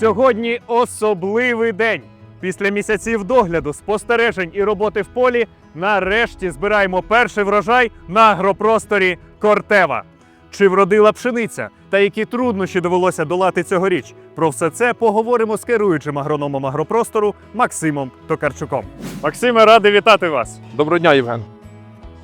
Сьогодні особливий день. Після місяців догляду, спостережень і роботи в полі, нарешті збираємо перший врожай на агропросторі Кортева. Чи вродила пшениця та які труднощі довелося долати цьогоріч? Про все це поговоримо з керуючим агрономом агропростору Максимом Токарчуком. Максиме, радий вітати вас. Доброго дня, Євген.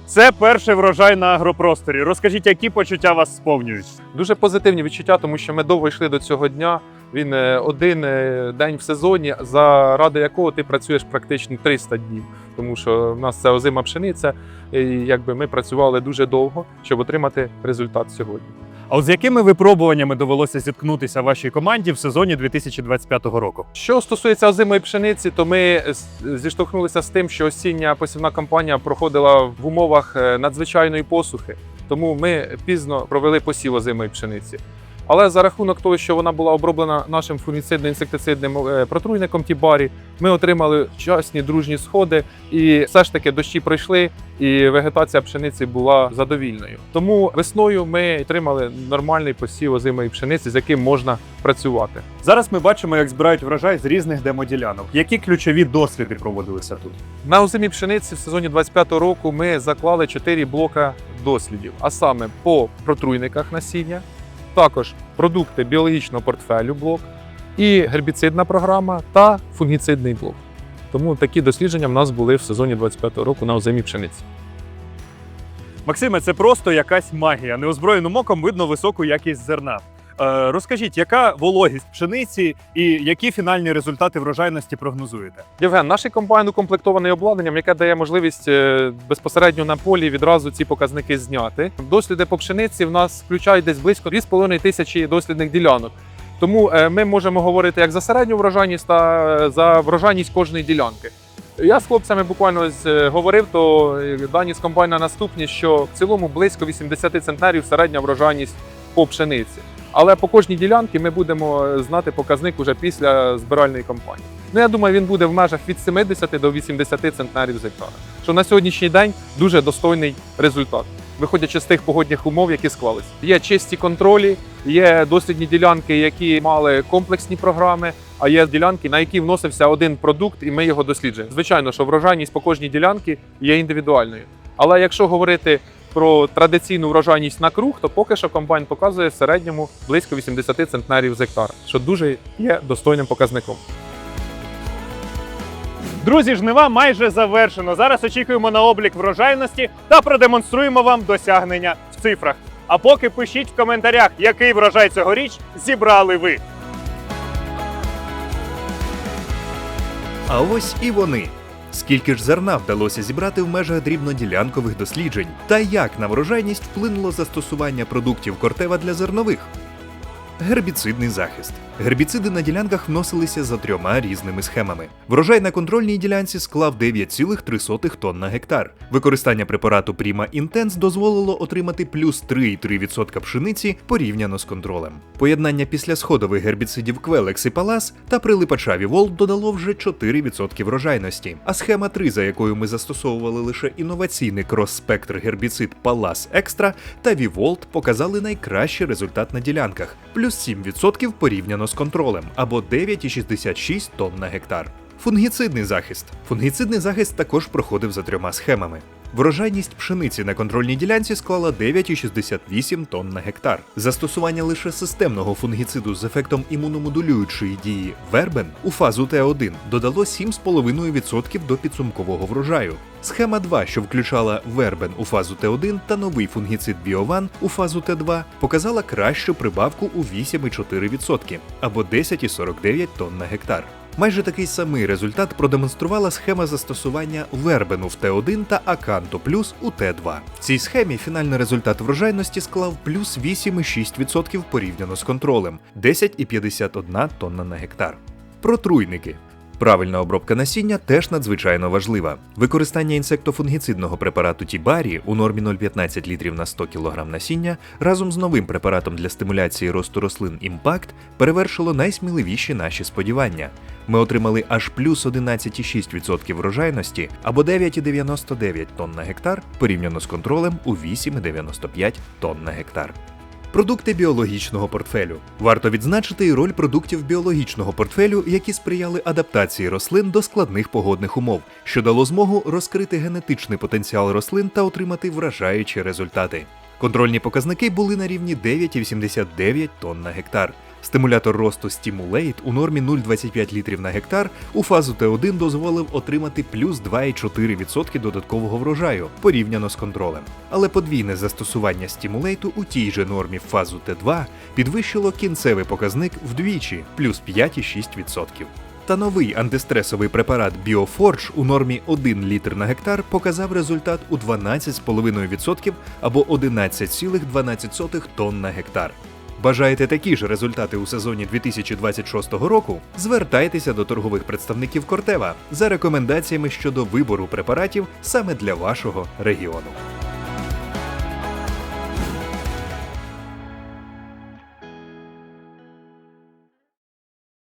Це перший врожай на агропросторі. Розкажіть, які почуття вас сповнюють? Дуже позитивні відчуття, тому що ми довго йшли до цього дня. Він е, один е, день в сезоні, заради якого ти працюєш практично 300 днів. Тому що в нас це озима пшениця, і якби ми працювали дуже довго, щоб отримати результат сьогодні. А от з якими випробуваннями довелося зіткнутися вашій команді в сезоні 2025 року? Що стосується озимої пшениці, то ми зіштовхнулися з тим, що осіння посівна кампанія проходила в умовах е, надзвичайної посухи, тому ми пізно провели посів озимої пшениці. Але за рахунок того, що вона була оброблена нашим фунгіцидно-інсектицидним е, протруйником Тібарі, ми отримали вчасні дружні сходи, і все ж таки дощі пройшли, і вегетація пшениці була задовільною. Тому весною ми отримали нормальний посів озимої пшениці, з яким можна працювати. Зараз ми бачимо, як збирають врожай з різних демоділянок. Які ключові досліди проводилися тут? На озимій пшениці в сезоні 25-го року ми заклали 4 блока дослідів, а саме по протруйниках насіння, також продукти біологічного портфелю блок, і гербіцидна програма та фунгіцидний блок. Тому такі дослідження в нас були в сезоні 25-го року на озимій пшениці. Максиме, це просто якась магія. Неозброєним оком видно високу якість зерна. Е, розкажіть, яка вологість пшениці і які фінальні результати врожайності прогнозуєте? Євген, наш комбайн укомплектований обладнанням, яке дає можливість е, безпосередньо на полі відразу ці показники зняти. Досліди по пшениці в нас включають десь близько 2,5 тисячі дослідних ділянок. Тому е, ми можемо говорити як за середню врожайність та за врожайність кожної ділянки. Я з хлопцями буквально говорив, то дані з комбайна наступні, що в цілому близько 80 центнерів середня врожайність по пшениці. Але по кожній ділянці ми будемо е, знати показник уже після збиральної кампанії. Ну, я думаю, він буде в межах від 70 до 80 центнерів з гектара. Що на сьогоднішній день дуже достойний результат, виходячи з тих погодних умов, які склалися. Є чисті контролі, є дослідні ділянки, які мали комплексні програми, а є ділянки, на які вносився один продукт, і ми його досліджуємо. Звичайно, що врожайність по кожній ділянці є індивідуальною. Але якщо говорити про традиційну врожайність на круг, то поки що комбайн показує в середньому близько 80 центнерів з гектара, що дуже є достойним показником. Друзі, жнива майже завершено. Зараз очікуємо на облік врожайності та продемонструємо вам досягнення в цифрах. А поки пишіть в коментарях, який врожай цьогоріч зібрали ви. А ось і вони. Скільки ж зерна вдалося зібрати в межах дрібноділянкових досліджень, та як на врожайність вплинуло застосування продуктів Кортева для зернових? Гербіцидний захист. Гербіциди на ділянках вносилися за трьома різними схемами. Врожай на контрольній ділянці склав 9,3 тонн на гектар. Використання препарату Prima Intense дозволило отримати плюс 3,3% пшениці порівняно з контролем. Поєднання післясходових гербіцидів Quelex і Palas та прилипача Вівол додало вже 4% врожайності. А схема 3, за якою ми застосовували лише інноваційний крос-спектр гербіцид Palas Extra та Віволт показали найкращий результат на ділянках плюс 7% порівняно з контролем або 9,66 тонн на гектар. Фунгіцидний захист. Фунгіцидний захист також проходив за трьома схемами. Врожайність пшениці на контрольній ділянці склала 9,68 тонн на гектар. Застосування лише системного фунгіциду з ефектом імуномодулюючої дії Вербен у фазу Т1 додало 7,5% до підсумкового врожаю. Схема 2, що включала Вербен у фазу Т1 та новий фунгіцид Біован у фазу Т2, показала кращу прибавку у 8,4% або 10,49 тонн на гектар. Майже такий самий результат продемонструвала схема застосування Вербену в Т1 та Аканто Плюс у Т2. В цій схемі фінальний результат врожайності склав плюс 8,6% порівняно з контролем 10,51 тонна на гектар. Протруйники. Правильна обробка насіння теж надзвичайно важлива. Використання інсектофунгіцидного препарату Тібарі у нормі 0,15 літрів на 100 кг насіння разом з новим препаратом для стимуляції росту рослин Імпакт перевершило найсміливіші наші сподівання. Ми отримали аж плюс 11,6% врожайності або 9,99 тонн на гектар порівняно з контролем у 8,95 тонн на гектар. Продукти біологічного портфелю. Варто відзначити і роль продуктів біологічного портфелю, які сприяли адаптації рослин до складних погодних умов, що дало змогу розкрити генетичний потенціал рослин та отримати вражаючі результати. Контрольні показники були на рівні 9,79 тонн на гектар. Стимулятор росту Stimulate у нормі 0,25 літрів на гектар у фазу Т1 дозволив отримати плюс 2,4% додаткового врожаю порівняно з контролем. Але подвійне застосування стимулейту у тій же нормі в фазу Т2 підвищило кінцевий показник вдвічі плюс 5,6%. Та новий антистресовий препарат BioForge у нормі 1 літр на гектар показав результат у 12,5% або 11,12 тонн на гектар. Бажаєте такі ж результати у сезоні 2026 року? Звертайтеся до торгових представників Кортева за рекомендаціями щодо вибору препаратів саме для вашого регіону.